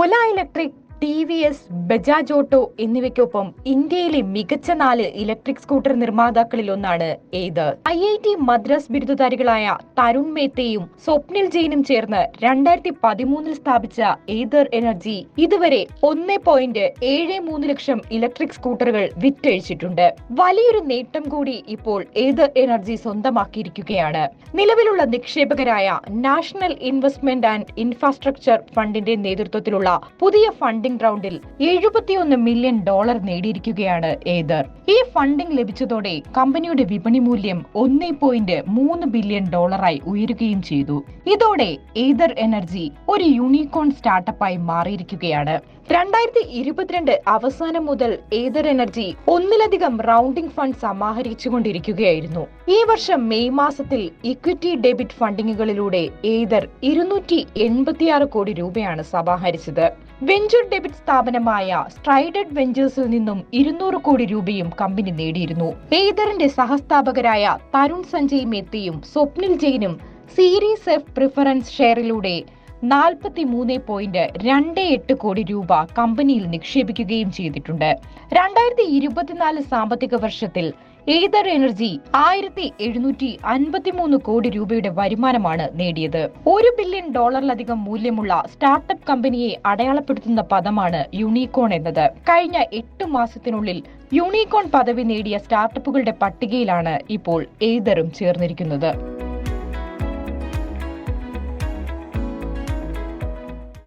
Ola electric T V S Bajaj auto എന്നിവയ്ക്കൊപ്പം ഇന്ത്യയിലെ മികച്ച നാല് ഇലക്ട്രിക് സ്കൂട്ടർ നിർമ്മാതാക്കളിൽ ഒന്നാണ് ഏത്? ഐ ഐ ടി മദ്രാസ് ബിരുദധാരികളായ തരുൺ മേത്തയും സ്വപ്നിൽ ജെയിനും ചേർന്ന് രണ്ടായിരത്തി പതിമൂന്നിൽ സ്ഥാപിച്ച ഏതർ എനർജി ഇതുവരെ ഒന്ന് പോയിന്റ് ഏഴ് മൂന്ന് ലക്ഷം ഇലക്ട്രിക് സ്കൂട്ടറുകൾ വിറ്റഴിച്ചിട്ടുണ്ട്. വലിയൊരു നേട്ടം കൂടി ഇപ്പോൾ ഏതർ എനർജി സ്വന്തമാക്കിയിരിക്കുകയാണ്. നിലവിലുള്ള നിക്ഷേപകരായ നാഷണൽ ഇൻവെസ്റ്റ്മെന്റ് ആൻഡ് ഇൻഫ്രാസ്ട്രക്ചർ ഫണ്ടിന്റെ നേതൃത്വത്തിലുള്ള പുതിയ ഫണ്ടിംഗ് റൗണ്ടിൽ എഴുപത്തിയൊന്ന് മില്യൺ ഡോളർ നേടിയിരിക്കുകയാണ് ഏതർ. ഈ ഫണ്ടിംഗ് ലഭിച്ചതോടെ കമ്പനിയുടെ വിപണി മൂല്യം ഒന്നേ പോയിന്റ് മൂന്ന് ബില്യൺ ഡോളറായി ഉയരുകയും ചെയ്തു. ഇതോടെ ഏതർ എനർജി ഒരു യൂണിക്കോൺ സ്റ്റാർട്ടപ്പായി മാറിയിരിക്കുകയാണ്. രണ്ടായിരത്തി ഇരുപത്തിരണ്ട് അവസാനം മുതൽ ഏതർ എനർജി ഒന്നിലധികം റൗണ്ടിംഗ് ഫണ്ട് സമാഹരിച്ചുകൊണ്ടിരിക്കുകയായിരുന്നു. ഈ വർഷം മെയ് മാസത്തിൽ ഇക്വിറ്റി ഡെബിറ്റ് ഫണ്ടിങ്ങുകളിലൂടെ ഏതർ ഇരുന്നൂറ്റി എൺപത്തിയാറ് കോടി രൂപയാണ് സമാഹരിച്ചത്. വെഞ്ചർ ഡെബിറ്റ് സ്ഥാപനമായ സ്ട്രൈഡഡ് വെഞ്ചേഴ്സിൽ നിന്നും ഇരുന്നൂറ് കോടി രൂപയും കമ്പനി നേടിയിരുന്നു. ഏതറിന്റെ സഹസ്ഥാപകരായ തരുൺ സഞ്ജയ് മേത്തയും സ്വപ്നിൽ ജെയിനും സീരീസ് എഫ് പ്രിഫറൻസ് ഷെയറിലൂടെ നാൽപ്പത്തി മൂന്ന് പോയിന്റ് രണ്ട് എട്ട് കോടി രൂപ കമ്പനിയിൽ നിക്ഷേപിക്കുകയും ചെയ്തിട്ടുണ്ട്. രണ്ടായിരത്തി ഇരുപത്തിനാല് സാമ്പത്തിക വർഷത്തിൽ ഏതർ എനർജി ആയിരത്തി എഴുന്നൂറ്റി അൻപത്തിമൂന്ന് കോടി രൂപയുടെ വരുമാനമാണ് നേടിയത്. ഒരു ബില്യൺ ഡോളറിലധികം മൂല്യമുള്ള സ്റ്റാർട്ടപ്പ് കമ്പനിയെ അടയാളപ്പെടുത്തുന്ന പദമാണ് യൂണിക്കോൺ എന്നത്. കഴിഞ്ഞ എട്ട് മാസത്തിനുള്ളിൽ യൂണിക്കോൺ പദവി നേടിയ സ്റ്റാർട്ടപ്പുകളുടെ പട്ടികയിലാണ് ഇപ്പോൾ ഏതറും ചേർന്നിരിക്കുന്നത്.